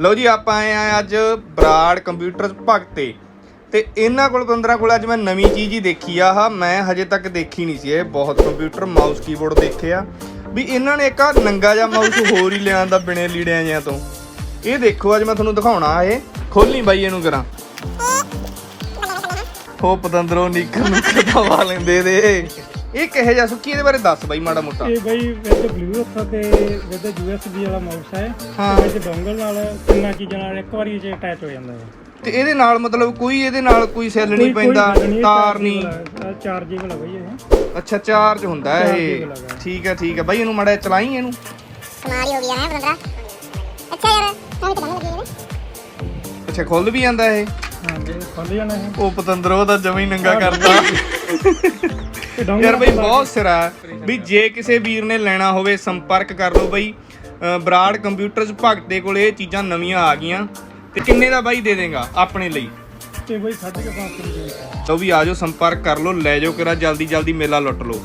ਲਓ ਜੀ ਆਪਾਂ ਆਏ ਆ ਅੱਜ ਬਰਾੜ ਕੰਪਿਊਟਰ ਭਗਤੇ ਤੇ। ਇਹਨਾਂ ਕੋਲ 15 ਕੋਲ ਅੱਜ ਮੈਂ ਨਵੀਂ ਚੀਜ਼ ਹੀ ਦੇਖੀ ਆ। ਆਹ ਮੈਂ ਹਜੇ ਤੱਕ ਦੇਖੀ ਨਹੀਂ ਸੀ ਇਹ। ਬਹੁਤ ਕੰਪਿਊਟਰ ਮਾਊਸ ਕੀਬੋਰਡ ਦੇਖਿਆ ਵੀ ਇਹਨਾਂ ਨੇ ਇੱਕ ਆ ਨੰਗਾ ਜਿਹਾ ਮਾਊਸ ਹੋਰ ਹੀ ਲਿਆਂਦਾ ਬਿਨੇ ਲੀੜਿਆਂ ਜਿਆਂ ਤੋਂ। ਇਹ ਦੇਖੋ ਅੱਜ ਮੈਂ ਤੁਹਾਨੂੰ ਦਿਖਾਉਣਾ ਇਹ। ਖੋਲੀ ਬਾਈ ਇਹਨੂੰ ਕਰਾਂ ਹੋ। ਪਤੰਦਰੋਂ ਨਿਕਲ ਨੂੰ ਕਟਵਾ ਲੈਂਦੇ ਦੇ। ਇਹ ਕਿਹੋ ਜਿਹਾ ਸੁੱਕੀ ਇਹਦੇ ਬਾਰੇ ਦੱਸ ਬਾਈ ਮਾੜਾ ਮੋਟਾ। ਇਹ ਬਾਈ ਵਿੱਚ ਬਲੂ ਹੱਥਾ ਤੇ ਵਿੱਚ ਯੂਐਸਬੀ ਵਾਲਾ ਮਾਊਸ ਹੈ ਹਾਂ। ਵਿੱਚ dongle ਨਾਲ ਤਿੰਨਾਂ ਚੀਜ਼ਾਂ ਨਾਲ ਇੱਕ ਵਾਰੀ ਚ ਅਟੈਚ ਹੋ ਜਾਂਦਾ ਹੈ ਤੇ ਇਹਦੇ ਨਾਲ ਮਤਲਬ ਕੋਈ ਇਹਦੇ ਨਾਲ ਕੋਈ ਸੈੱਲ ਨਹੀਂ ਪੈਂਦਾ ਤਾਰ ਨਹੀਂ। ਚਾਰਜੇਬਲ ਹੈ ਬਾਈ ਇਹ। ਅੱਛਾ ਚਾਰਜ ਹੁੰਦਾ ਹੈ ਇਹ ਠੀਕ ਹੈ ਠੀਕ ਹੈ। ਬਾਈ ਇਹਨੂੰ ਮਾੜਾ ਚਲਾਈ ਇਹਨੂੰ। ਕਮਾਲ ਹੋ ਗਿਆ ਹੈ ਬਲੰਦਰਾ ਅੱਛਾ ਯਾਰ ਮੈਂ ਵੀ ਤਾਂ ਕਹਿਣ ਅੱਛਾ ਖੁੱਲ ਵੀ ਜਾਂਦਾ ਇਹ। ਹਾਂ ਜੇ ਖੁੱਲ ਜਾਣਾ ਇਹ ਉਹ ਪਤੰਦਰੋ ਦਾ ਜਮੀ ਨੰਗਾ ਕਰਦਾ। ਯਾਰ ਬਈ ਬਹੁਤ ਸਿਰਾ। ਵੀ ਜੇ ਕਿਸੇ ਵੀਰ ਨੇ ਲੈਣਾ ਹੋਵੇ ਸੰਪਰਕ ਕਰ ਲਓ ਬਈ। ਬਰਾੜ ਕੰਪਿਊਟਰਸ ਭਗਤੇ ਕੋਲ ਇਹ ਚੀਜ਼ਾਂ ਨਵੀਆਂ ਆ ਗਈਆਂ। ਤੇ ਕਿੰਨੇ ਦਾ ਬਾਈ ਦੇ ਦੇਗਾ ਆਪਣੇ ਲਈ? ਤੇ ਬਈ 5.5 ਰੁਪਏ ਤਾਂ ਵੀ ਆਜੋ ਸੰਪਰਕ ਕਰ ਲਓ ਲੈ ਜਾਓ ਕਿਰਾ ਜਲਦੀ ਜਲਦੀ ਮੇਲਾ ਲੁੱਟ ਲਓ।